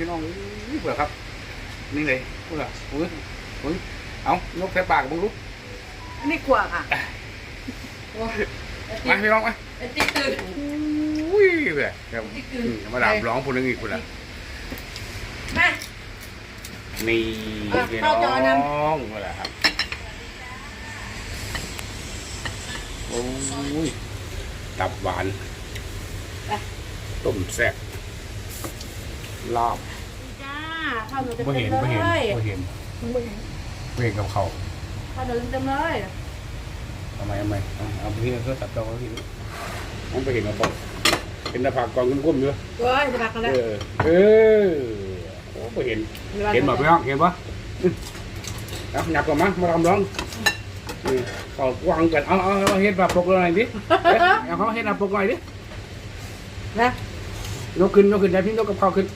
พี่น้องอุ้ยเผื่อครับ นี่เลยเผื่ออุ้ยอุ้ยเอานกใส่ปากมึงรู้นี่กว่าค่ะมาพี่น้องมาไอ้ติ๊กตื่นอุ้ยเผื่อเดี๋ยวอืมมาดามร้องพูดนึงอีกคนละมานี่อะพี่เข้าจอนะน้องนั่นแหละครับโอ้ยตับหวาน ต้มแซ่บ ลาบจ้าข้าวหนูจะไม่เต็เห็มนเลไม่เห็นยไม่เห็นไม่เห็นไม่เห็นกับเขาข้าวหนูเต็มเลยทำไมทำไมเอาเอาไปที่ก็ตัดจอเขาที่มันไปเห็นกับเขาเป็นหน้าผากกองกุ้มๆอยู่เว้ยจะรักกันเอแล้วอเออโอ้ไม่เห็น เห็นแบบไม่ห้องเห็นปะเอาหนักกว่ามั้งมาทำร้องนี่เขาวางกันเอาเอาเอาเห็ดแบบปกอะไรดิเอ๊ะเอาเขาเห็ดแบบปกอะไรดินะยกขึ้นยกขึ้นใจพี่ยกกับเขาขึ้น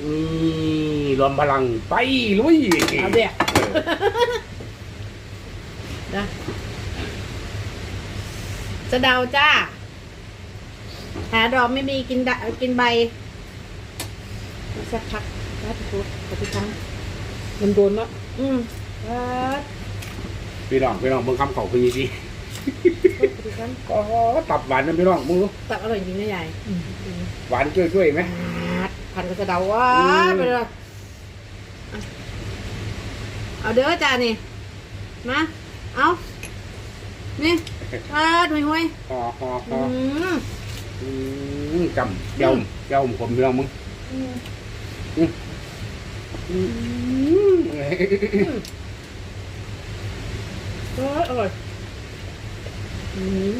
อืมรวมพลังไปลุยเอาเดี๋ยวเออนะสะเดาจ้า หาดอกไม่มีกินดะกินใบสักพักแล้วทุกคนขอบคุณทั้งมันโดนเนาะอืมแล้วพี่น้องพี่น้องเบิ่งคำเขาคือยี่สิขอบคุณทั้งก็ตับหวานนะพี่น้องมึงรู้ตักอร่อยจริงนะยายหวานช่วยช่วยๆไหม พัดพันก็จะเดาว่าอืมไปเลยอะเอาเด้อจ้านี่มาเอานี่พัดห่วยห่วยห่อห่อๆห่อือมอืมจำเจ้าเจ้าผมพี่น้องมึงอืมอืมโอ้ยอร่อยอืม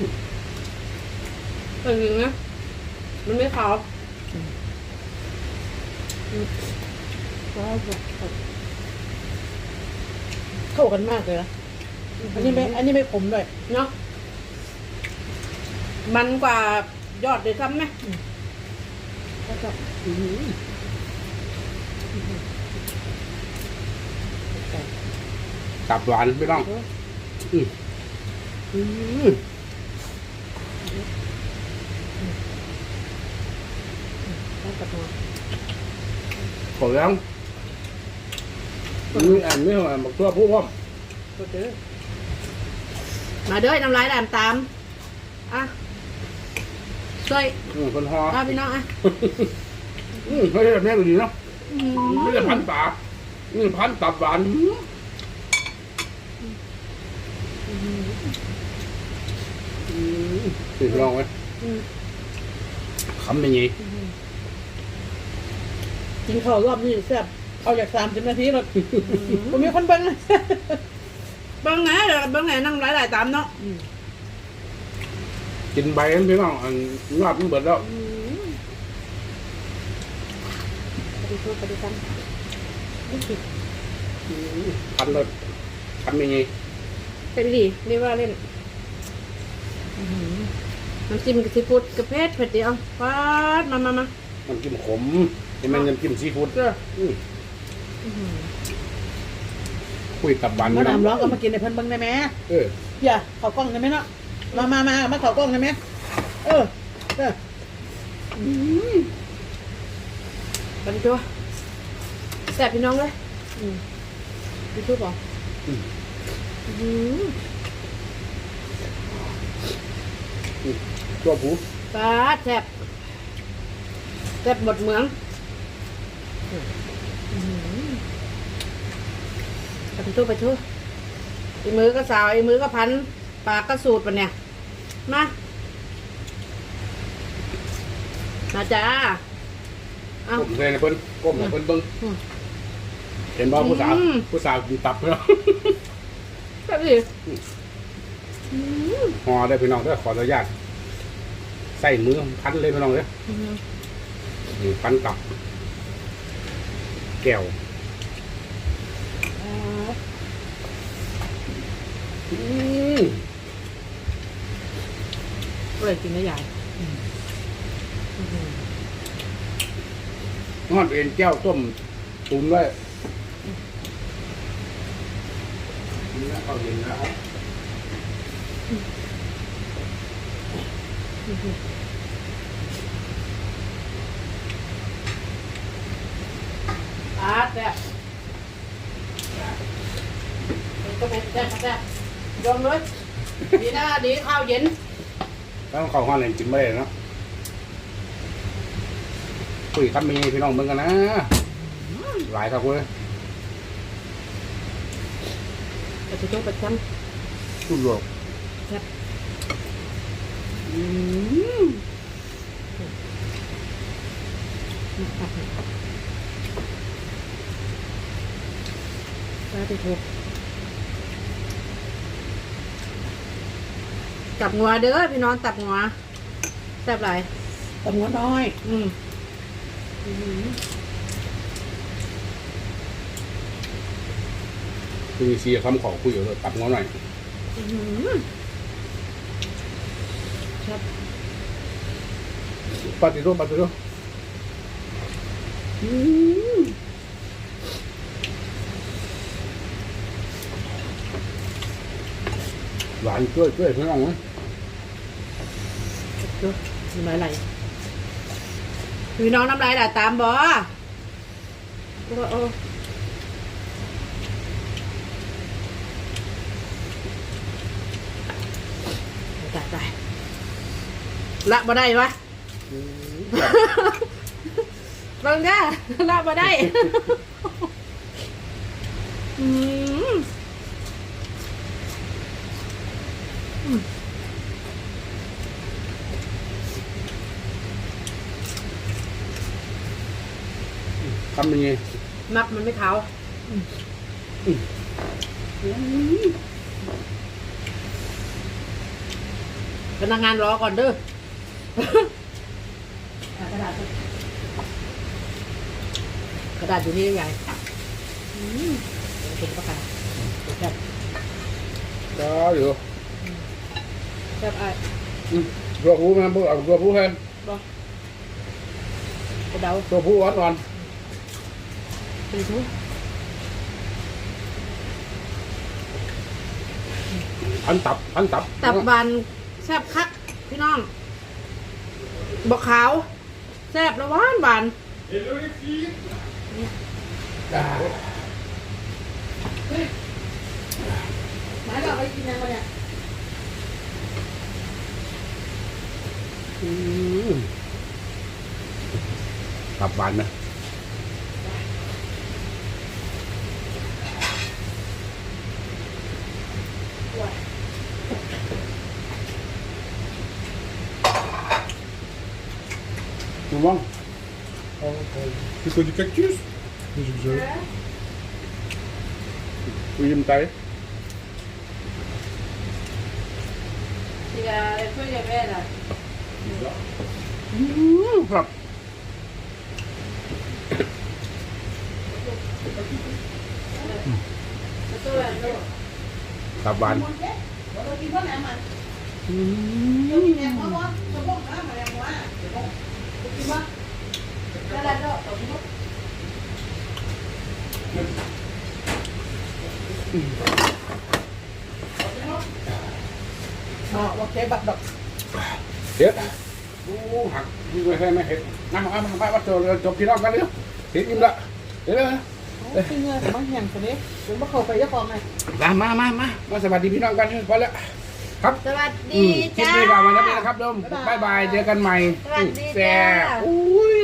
อร่อยจริงนะมันไม่ขาวอืม ว้าวเข้ากันมากเลยนะอันนี้ไม่อันนี้ไม่ขมด้วยเนาะมันกว่ายอดเลยซ้ำไหมแล้วก็อืมตับหวานพี่น้องอืมอืมแล้วกับมาขอแล้วนี่อัน นี้ว่าบักตัวผู้พ่อมตัวเด้อมาเด้อน้ำลายด่านตามอะช่วยอืมคนห่อเอาพี่น้องอะอืมไม่ใช่แบบนี้ก็ดีเนาะอืไม่ใช่พันปากนี่พันตับหวานอืมติดลองไว้ ม คำเป็นไง กินข้าวรอบนี้แซ่บเอาจากสามสิบนาทีแล้วผมมีคนเบิ้งเลยเบิ้งไหนเดี๋ยวเบิ้งไหนนั่งหลายหลายๆตามเนาะกินใบนั้นพี่น้องอันงาบมันเบิดแล้วอืมปฏิทูปฏิทังนี่สิอืมพันเลยคำเป็นไงเป็นดีเรียกว่าเล่นอื้อหือน้ำจิ้มกับซีฟู้ดกระเพชรเผ็ดเดียวฟาดมามามาน้ำจิ้มขม นี่มันน้ำจิ้มซีฟู้ดเกลืออืมอื้อหือคุยตับหวานมาพี่น้ดาองมร้องก็มากินในเพิ่นเบิ้งได้ไหมเอออย่าเขากล้องได้ไหมเนาะมามามามาเขากล้องได้ไหมเออเออปฏิทูแซ่บพี่น้องเลยอืมปฏิทูบอกอืมอื้อหือตัวผู้ปลาแซ่บแซ่บหมดเมือง ไปทุบไปทุบอีมือก็สาวอีมือก็พัน ปากก็สูดปะเนี่ย มา มาจ้า เอาก้มเลยนะเพิ่นก้มนะเพิ่นเบิ่งอืมเห็นบ่ผู้สาวอืมผู้สาวกินตับพี่น้องแบบนี้ห่อได้พี่น้องเด้อขออนุญาตใส่มือพันเลยพี่น้องเด้อนี่พันตับ แก้วอืมอร่อยจริงนะยายนอนเอ็นแก้วต้มตุนไว้นี่นะเขาเย็นแล้ว แซ่บก็เป็นแซ่บแซ่บยอมเลย ดีนะดีข้าวเย็นต้องเข้าห้องเล่นกินไม่ได้เนาะคุยคำมีพี่น้องเบิ่งกันนะ หลายครับเว้ยแต่จะต้องประจสุดโลกำครับอืมมาไปถูก ตับงัวเด้อพี่น้องตับงัวแซ่บหลายตำหัวน้อยอืมอืมคือเสียคำขอคุยอยู่เลยตับงอหน่อยอืมครับปฏิรูปปฏิรูปอืมหวานช่วยช่วยพี่น้องนะ ดูน้ำลายไหลพี่น้องน้ำลายไหลตามบอโอ้โอ้ตายตายละบ่ได้วะลองจ้าละบ่ได้อืม ทำยังไงมักมันไม่ขาพนักงานรอก่อนเด้อ กระดาษกระดาษอยู่นี่ใหญ่อืมเห็นปะคะแซ่บก็อยู่แซ่บไอ้ตัวผู้แมันผู้เอาตัวผู้แทนบอกกระดาตัวผู้อ่อนอ่อน ตีทุกอันตับ อันตับ ตับบานแซ่บคักพี่น้องบอกขาวแซ่บแล้วหวานหวานอ่าไหนเราไปกินยังไงเนี่ยอืมตับหวานนะ Tu manges Tu fais du cactus Oui, je me taille. ที่จะช่วยแม่ล่ะครับ ช่วยลูก ตับหวาน เรากินข้าวแหนมมัน อื เดี๋ยว ม กินแหนมเพราะว่าจะบอกนะมาแหนมว่าเดี๋ยวบอกกินว่า นั่นแหละลูกตบมุก บอกว่าเคบักดอกเฮ็ดโอ้หักไม่ใช่ไม่เฮ็ดนั่งมามามาจบจบพี่น้องกันเลยเฮ็ดอิ่มละเดี๋ยวกินเงินแต่มันแห้งคนนี้เดี๋ยวมาเข้าไปเจ้าของไงมามามามามาสวัสดีพี่น้องกันพอแล้วครับสวัสอืดีมคลิปจ้านี้ก็วันนี้นะครับเดิมบายบายเจอกันใหม่สวัสดีแซ่จ้าอุ้ย